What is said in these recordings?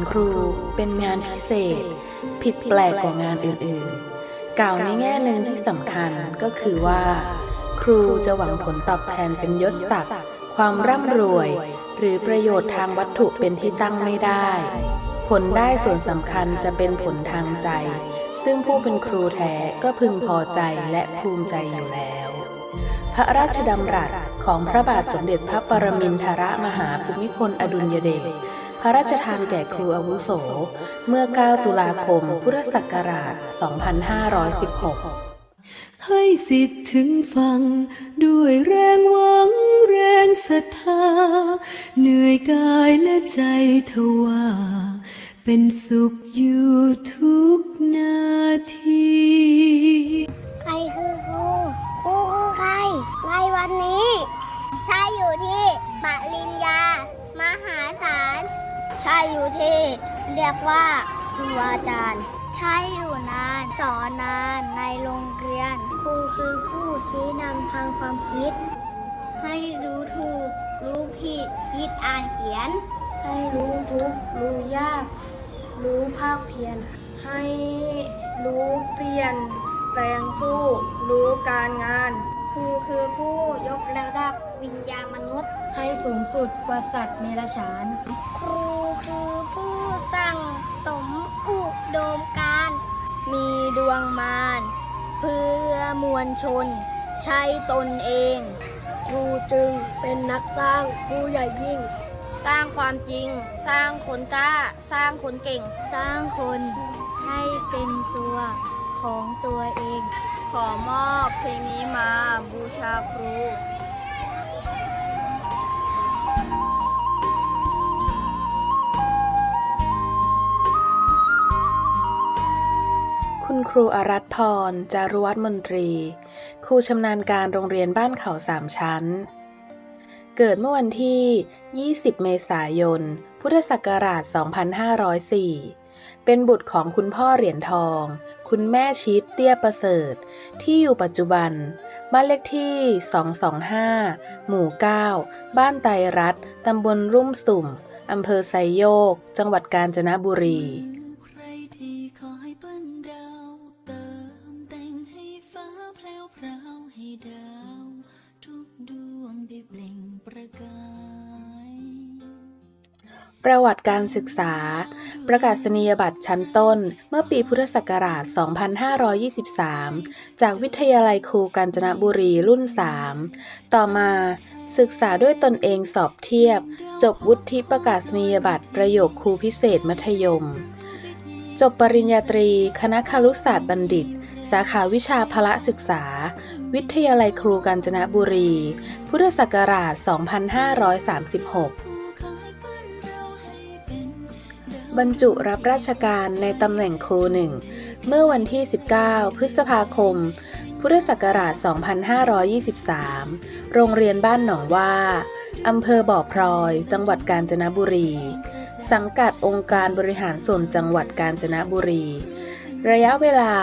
ของครูเป็นงานพิเศษ ผิดแปลกกว่างานอื่นๆ กล่าวในแง่หนึ่งที่สำคัญก็คือว่า ครูจะหวังผลตอบแทนเป็นยศศักดิ์ความร่ำรวย หรือประโยชน์ทางวัตถุเป็นที่ตั้งไม่ได้ ผลได้ส่วนสำคัญจะเป็นผลทางใจ ซึ่งผู้เป็นครูแท้ก็พึงพอใจและภูมิใจอยู่แล้ว พระราชดำรัสของพระบาทสมเด็จพระปรมินทรมหาภูมิพลอดุลยเดช พระราชทานแก่ครูอาวุโส เมื่อ 9 ตุลาคม พุทธศักราช 2516 ให้สิทธิ์ถึงฟัง ด้วยแรงหวังแรงศรัทธา เหนื่อยกายและใจทว่า เป็นสุขอยู่ ใช่อยู่ที่เรียกว่าครูอาจารย์ ใช่อยู่นาน สอนนานในโรงเรียนครูคือผู้ชี้นำทางความคิด ให้รู้ถูก รู้ผิดคิดอ่านเขียน ให้รู้ทุกข์รู้ยาก รู้ภาคเพียรให้รู้เปลี่ยน แปลงสู้ รู้การงานครูคือผู้ยกระดับวิญญาณมนุษย์ ให้สูงสุดกว่าสัตว์เนรฉาน ครูคือผู้สั่งสมอุดมการ มีดวงมารเพื่อมวลชน ใช้ตนเอง ครูจึงเป็นนักสร้างผู้ใหญ่ยิ่ง สร้างความจริง สร้างคนกล้า สร้างคนเก่ง สร้างคนให้เป็นตัวของตัวเอง ขอมอบเพลงนี้มาบูชาครู ครูอารัตพร จารุวัฒน์มนตรี ครูชำนาญการโรงเรียนบ้านเขาสามชั้น เกิดเมื่อวันที่ 20 เมษายน พุทธศักราช 2504 เป็นบุตรของคุณพ่อเหรียญทอง คุณแม่ชิดเตี้ยประเสริฐ ที่อยู่ปัจจุบัน บ้านเลขที่ 225 หมู่ 9 บ้านไตรรัตตำบลรุ่มสุ่มอำเภอไซโยก จังหวัดกาญจนบุรี ประวัติการศึกษา ประกาศนียบัตรชั้นต้น เมื่อปีพุทธศักราช 2523 จากวิทยาลัยครูกาญจนบุรีรุ่น 3 ต่อมาศึกษาด้วยตนเองสอบเทียบ จบวุฒิประกาศนียบัตรประโยคครูพิเศษมัธยม จบปริญญาตรี คณะคารุศาสตร์บัณฑิต สาขาวิชาพละศึกษา วิทยาลัยครูกาญจนบุรี พุทธศักราช 2536 บรรจุรับราชการในตำแหน่งครูหนึ่ง เมื่อวันที่ 19 พฤษภาคม พุทธศักราช 2523 โรงเรียนบ้านหนองว่าอำเภอบ่อพลอย จังหวัดกาญจนบุรี สังกัดองค์การบริหารส่วนจังหวัดกาญจนบุรี ระยะเวลา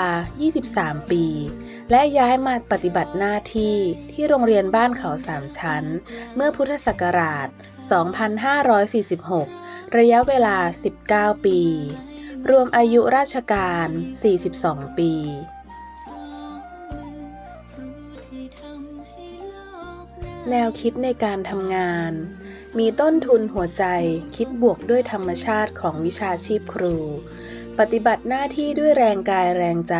23 ปี และย้ายมาปฏิบัติหน้าที่ที่โรงเรียนบ้านเขาสามชั้น เมื่อพุทธศักราช 2546 ระยะเวลา 19 ปี รวมอายุราชการ 42 ปีแนวคิดในการทำงาน มีต้นทุนหัวใจคิดบวกด้วยธรรมชาติของวิชาชีพครู ปฏิบัติหน้าที่ด้วยแรงกายแรงใจ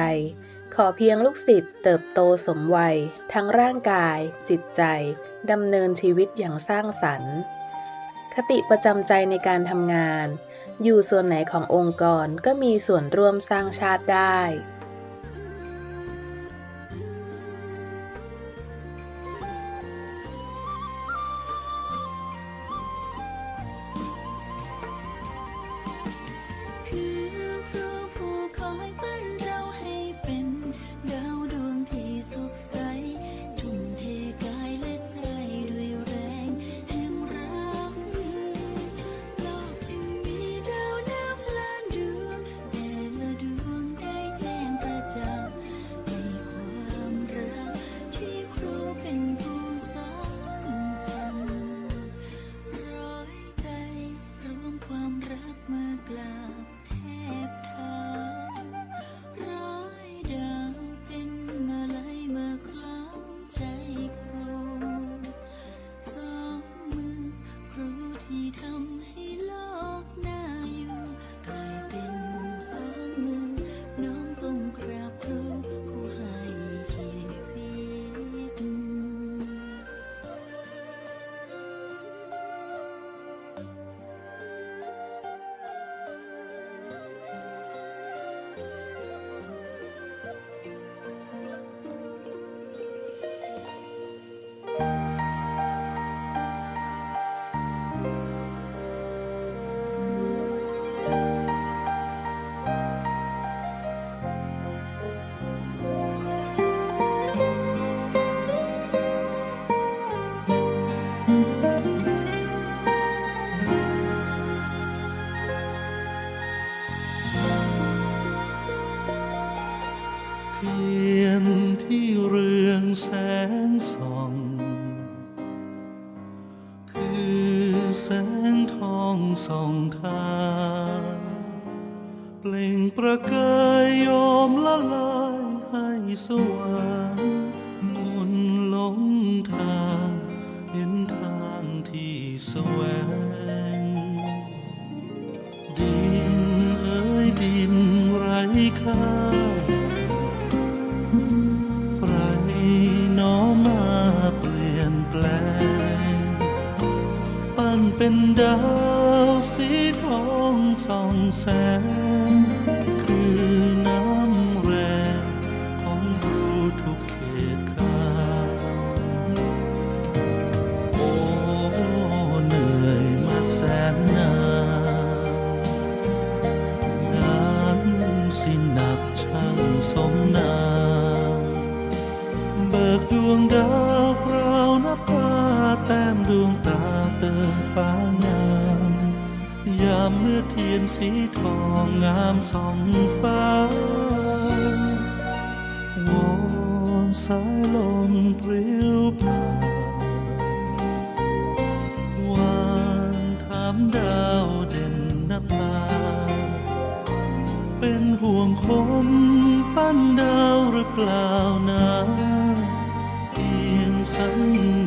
ขอเพียงลูกศิษย์เติบโตสมวัย ทั้งร่างกาย จิตใจดำเนินชีวิตอย่างสร้างสรรค์ คติประจำใจในการทำงาน อยู่ส่วนไหนขององค์กรก็มีส่วนร่วมสร้างชาติได้ 低头。 ส่องทางเปล่งประกายยอมละลายให้สว่างมนหลงทางเห็นทางที่แสวง ดินเอ้ยดินไร้ค่าใครน้อมาเปลี่ยนแปลง ปั้นเป็นดาว ส่ เมื่อเทียนสีทองงามสองฟ้าวอนสายลมปลิวผ่านวานถามดาวเด่นนภาเป็นห่วงคนปั้นดาวหรือเปล่านะเพียงสัญญา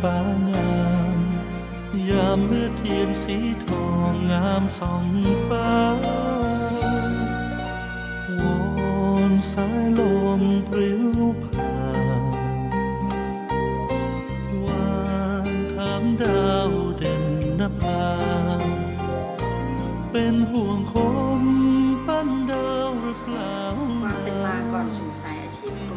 ฟ้างาม ยามเมื่อเทียนสีทองงามส่องฟ้าวอนสายลมปลิวผ่านวานถามดาวเด่นนภา เป็นห่วงคนปั้นดาวหรือเปล่าความเป็นมาก่อนสู่สายอาชีพครู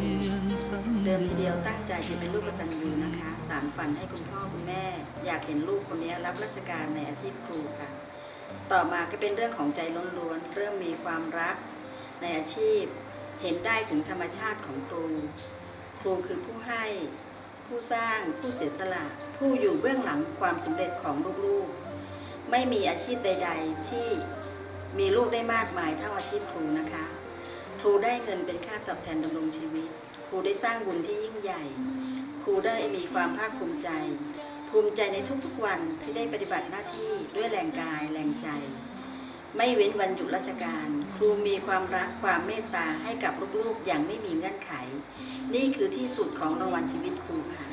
เดิมทีเดียวตั้งใจจะเป็นลูกกตัญญูนะคะ สารฝันให้คุณพ่อคุณแม่ อยากเห็นลูกคนนี้รับราชการในอาชีพครูค่ะ ต่อมาก็เป็นเรื่องของใจล้วนๆเริ่มมีความรักในอาชีพ เห็นได้ถึงธรรมชาติของครู ครูคือผู้ให้ ผู้สร้าง ผู้เสียสละ ผู้อยู่เบื้องหลังความสำเร็จของลูกๆ ไม่มีอาชีพใด ๆ ที่มีลูกได้มากมายเท่าอาชีพครูนะคะ ครูได้เงินเป็นค่าตอบแทนดำรงชีวิต ครูได้สร้างบุญที่ยิ่งใหญ่ รูได้มีความภาคภูมิใจ ภูมิใจในทุกๆวันที่ได้ปฏิบัติหน้าที่ด้วยแรงกายแรงใจ ไม่เว้นวันหยุดราชการ ครูมีความรักความเมตตาให้กับลูกๆ อย่างไม่มีเงื่อนไข นี่คือที่สุดของรางวัลชีวิตครูค่ะ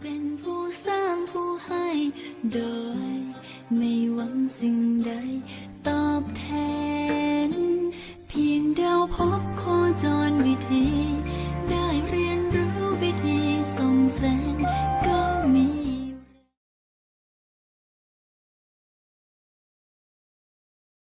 เป็นผู้สร้างผู้ให้โดย ไม่หวังสิ่ง